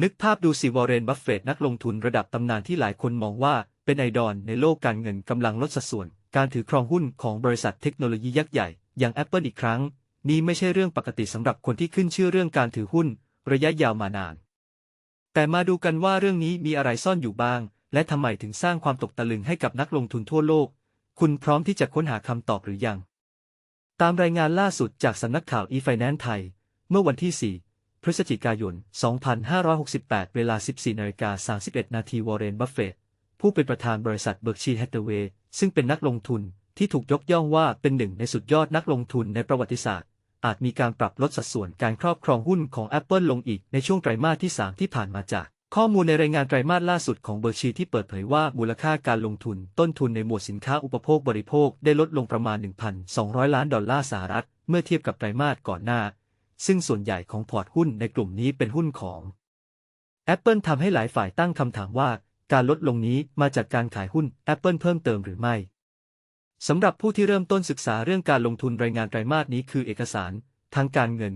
นึกภาพดูสิวอร์เรนบัฟเฟตต์นักลงทุนระดับตำนานที่หลายคนมองว่าเป็นไอดอลในโลกการเงินกำลังลดสัดส่วน การถือครองหุ้นของบริษัทเทคโนโลยียักษ์ใหญ่ อย่าง Apple อีกครั้ง นี่ไม่ใช่เรื่องปกติสำหรับคนที่ขึ้นชื่อเรื่องการถือหุ้น ระยะยาวมานาน แต่มาดูกันว่าเรื่องนี้มีอะไรซ่อนอยู่บ้าง และทำไมถึงสร้างความตกตะลึงให้กับนักลงทุนทั่วโลก คุณพร้อมที่จะค้นหาคำตอบหรือยัง ตามรายงานล่าสุดจากสำนักข่าว e-finance ไทย เมื่อวันที่ 4 พฤศจิกายน 2568 เวลา 14นาฬิกา31 นาทีวอร์เรน บัฟเฟตต์ผู้เป็นประธานบริษัทเบิร์กชีแฮตเทเวย์ซึ่งเป็นนักลงทุนที่ถูกยกย่องว่าเป็นหนึ่งในสุดยอดนักลงทุนในประวัติศาสตร์ อาจมีการปรับลดสัดส่วนการครอบครองหุ้นของ Apple ลงอีกในช่วงไตรมาสที่ 3 ที่ผ่านมาจาก ข้อมูลในรายงานไตรมาสล่าสุดของเบอร์ชีที่เปิดเผยว่ามูลค่าการลงทุนต้นทุนในหมวดสินค้าอุปโภคบริโภคได้ลดลงประมาณ 1,200 ล้านดอลลาร์สหรัฐ เมื่อเทียบกับไตรมาสก่อนหน้า ซึ่งส่วนใหญ่ของพอร์ตหุ้นในกลุ่มนี้เป็นหุ้นของ Apple ทำให้หลายฝ่ายตั้งคำถามว่า การลดลงนี้มาจากการขายหุ้น Apple เพิ่มเติมหรือไม่สำหรับผู้ที่เริ่มต้นศึกษาเรื่องการลงทุนรายงานไตรมาสนี้คือเอกสาร ทางการเงิน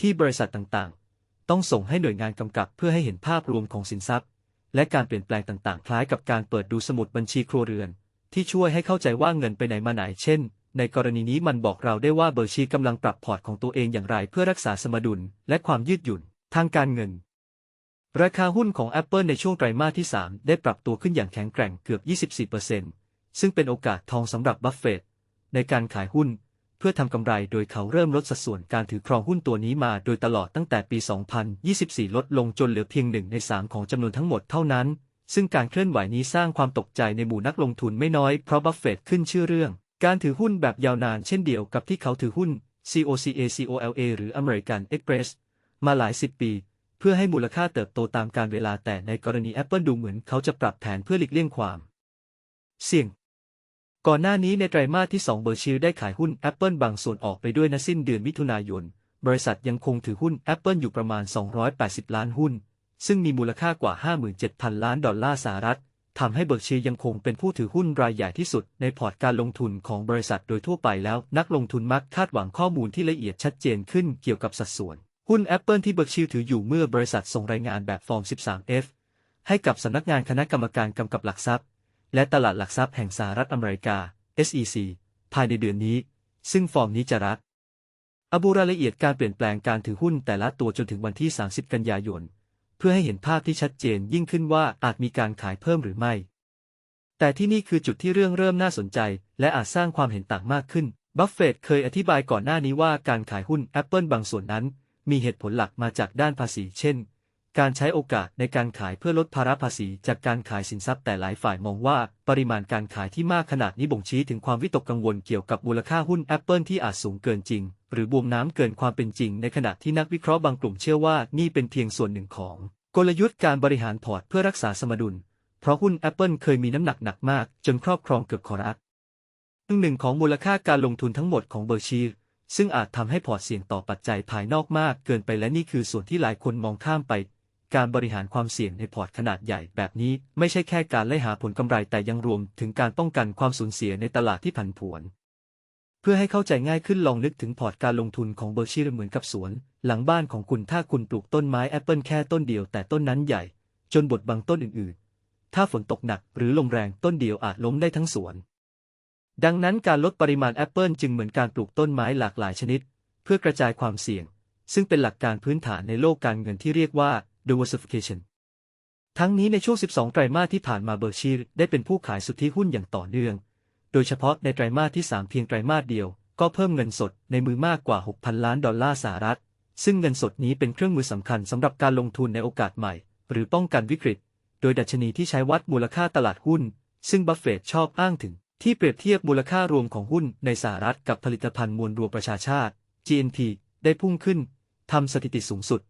ที่บริษัทต่างๆ ต้องส่งให้หน่วยงานกำกับเพื่อให้เห็นภาพรวมของสินทรัพย์ และการเปลี่ยนแปลงต่างๆ คล้ายกับการเปิดดูสมุดบัญชีครัวเรือน ที่ช่วยให้เข้าใจว่าเงินไปไหนมาไหน เช่น ในกรณีนี้มันบอกเราได้ว่าเบอร์ชีกำลังปรับพอร์ตของตัวเองอย่างไรเพื่อรักษาสมดุลและความยืดหยุ่น ทางการเงิน ราคาหุ้นของ Apple ในช่วงไตรมาสที่ 3 ได้ปรับตัวขึ้นอย่างแข็งแกร่งเกือบ 24%ซึ่งเป็นโอกาสทองสำหรับบัฟเฟตต์ในการขายหุ้น เพื่อทำกำไรโดยเขาเริ่มลดสัดส่วนการถือครองหุ้นตัวนี้มาโดยตลอดตั้งแต่ปี 2024 ลดลงจนเหลือเพียงหนึ่งใน3ของจำนวนทั้งหมดเท่านั้น ซึ่งการเคลื่อนไหวนี้สร้างความตกใจในหมู่นักลงทุนไม่น้อยเพราะบัฟเฟตต์ขึ้นชื่อเรื่อง การถือหุ้นแบบยาวนานเช่นเดียวกับที่เขาถือหุ้น COCA COLA หรือ American Express มาหลายสิบปี เพื่อให้มูลค่าเติบโตตามกาลเวลาแต่ในกรณี Apple ดูเหมือนเขาจะปรับแผนเพื่อหลีกเลี่ยงความ เสี่ยง ก่อนหน้านี้ในไตรมาสที่ 2 เบอร์ชิลได้ขายหุ้น Apple บางส่วนออกไปด้วยนะสิ้นเดือนมิถุนายน บริษัทยังคงถือหุ้น Apple อยู่ประมาณ 280 ล้านหุ้น ซึ่งมีมูลค่ากว่า 57,000 ล้านดอลลาร์สหรัฐ ทำให้เบิร์กชียยังคงเป็นผู้ถือหุ้นรายใหญ่ที่สุดในพอร์ตการลงทุนของบริษัทโดยทั่วไปแล้ว นักลงทุนมักคาดหวังข้อมูลที่ละเอียดชัดเจนขึ้นเกี่ยวกับสัดส่วน หุ้น Apple ที่เบิร์กชียถืออยู่เมื่อบริษัทส่งรายงานแบบฟอร์ม 13F ให้กับสำนักงานคณะกรรมการกำกับหลักทรัพย์ และตลาดหลักทรัพย์แห่งสหรัฐอเมริกา SEC ภายในเดือนนี้ ซึ่งฟอร์มนี้จะรักอบูรายละเอียดการเปลี่ยนแปลงการถือหุ้นแต่ละตัวจนถึงวันที่ 30 กันยายน พื่อให้เห็นภาพที่ชัดเจนยิ่งขึ้นว่าอาจมีการขายเพิ่มหรือไม่ แต่ที่นี่คือจุดที่เรื่องเริ่มน่าสนใจ และอาจสร้างความเห็นต่างมากขึ้น บัฟเฟตเคยอธิบายก่อนหน้านี้ว่าการขายหุ้น Apple บางส่วนนั้น มีเหตุผลหลักมาจากด้านภาษี เช่น การใช้โอกาสในการขายเพื่อลดภาระภาษีจากการขายสินทรัพย์แต่หลายฝ่ายมองว่า ปริมาณการขายที่มากขนาดนี้บ่งชี้ถึงความวิตกกังวลเกี่ยวกับมูลค่าหุ้น Apple ที่อาจสูงเกินจริง หรือบวมน้ำเกินความเป็นจริง ในขณะที่นักวิเคราะห์บางกลุ่มเชื่อว่านี่เป็นเพียงส่วนหนึ่งของ กลยุทธ์การบริหารพอร์ตเพื่อรักษาสมดุล เพราะหุ้น Apple เคยมีน้ำหนักหนักมาก จนครอบครองเกือบคอรักหนึ่งหนึ่งของมูลค่าการลงทุนทั้งหมดของเบอร์ชีซึ่งอาจทำให้พอร์ตเสี่ยงต่อปัจจัยภายนอกมากเกินไปและนี่คือส่วนที่หลายคนมองข้ามไป การบริหารความเสี่ยงในพอร์ตขนาดใหญ่แบบนี้ไม่ใช่แค่การไล่หาผลกำไรแต่ยังรวมถึงการป้องกันความสูญเสียในตลาดที่ผันผวน เพื่อให้เข้าใจง่ายขึ้นลองนึกถึงพอร์ตการลงทุนของเบอร์ชีร์เหมือนกับสวน หลังบ้านของคุณถ้าคุณปลูกต้นไม้แอปเปิลแค่ต้นเดียวแต่ต้นนั้นใหญ่ จนบดบังต้นอื่นๆ ถ้าฝนตกหนักหรือลมแรงต้นเดียวอาจล้มได้ทั้งสวน ดังนั้นการลดปริมาณแอปเปิลจึงเหมือนการปลูกต้นไม้หลากหลายชนิด เพื่อกระจายความเสี่ยง ซึ่งเป็นหลักการพื้นฐานในโลกการเงินที่เรียกว่า diversification ทั้งนี้ในช่วง 12 ไตรมาสที่ผ่านมาเบอร์ชีรได้เป็นผู้ขายสุทธิหุ้นอย่างต่อเนื่อง โดยเฉพาะในไตรมาสที่ 3 เพียงไตรมาสเดียว ก็เพิ่มเงินสดในมือมากกว่า 6,000 ล้านดอลลาร์สหรัฐ ซึ่งเงินสดนี้เป็นเครื่องมือสำคัญสำหรับการลงทุนในโอกาสใหม่ หรือป้องกันวิกฤต โดยดัชนีที่ใช้วัดมูลค่าตลาดหุ้น ซึ่งบัฟเฟตชอบอ้างถึง ที่เปรียบเทียบมูลค่ารวมของหุ้นในสหรัฐกับผลิตภัณฑ์มวลรวมประชาชาติ GNP ได้พุ่งขึ้นทำสถิติสูงสุด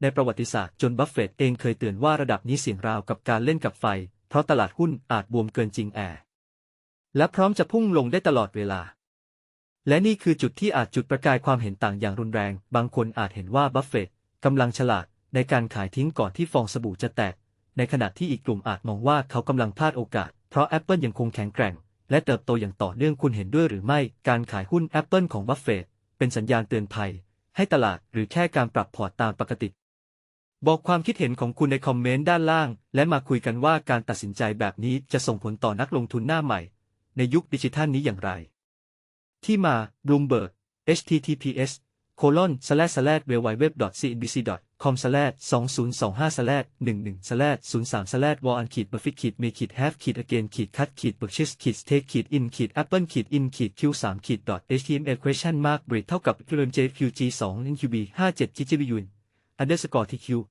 ในประวัติศาสตร์จนบัฟเฟต์เองเคยเตือนว่าระดับนี้เสี่ยงราวกับการเล่นกับไฟ เพราะตลาดหุ้นอาจบวมเกินจริงแอและพร้อมจะพุ่งลงได้ตลอดเวลา และนี่คือจุดที่อาจจุดประกายความเห็นต่างอย่างรุนแรง บางคนอาจเห็นว่าบัฟเฟต์กำลังฉลาดในการขายทิ้งก่อนที่ฟองสบู่จะแตก ในขณะที่อีกกลุ่มอาจมองว่าเขากำลังพลาดโอกาส เพราะ Apple ยังคงแข็งแกร่ง และเติบโตอย่างต่อเนื่องคุณเห็นด้วยหรือไม่ การขายหุ้น Apple ของบัฟเฟต์เป็นสัญญาณเตือนภัย ให้ตลาดหรือแค่การปรับพอร์ตตามปกติ บอกความคิดเห็นของคุณในคอมเมนต์ด้านล่าง และมาคุยกันว่าการตัดสินใจแบบนี้จะส่งผลต่อนักลงทุนหน้าใหม่ ในยุคดิจิทัลนี้อย่างไร ที่มา Bloomberg https colon slash slash www.cnbc.com slash 2025 slash 11 slash 03 slash war ขีด buffett ขีด may ขีด have ขีด again ขีด cut ขีด purchase ขีด take ขีด in ขีด apple ขีด in ขีด q 3ขีด dot html question mark break เท่ากับ qmj qg 2 nqb 57 ggb underscore tq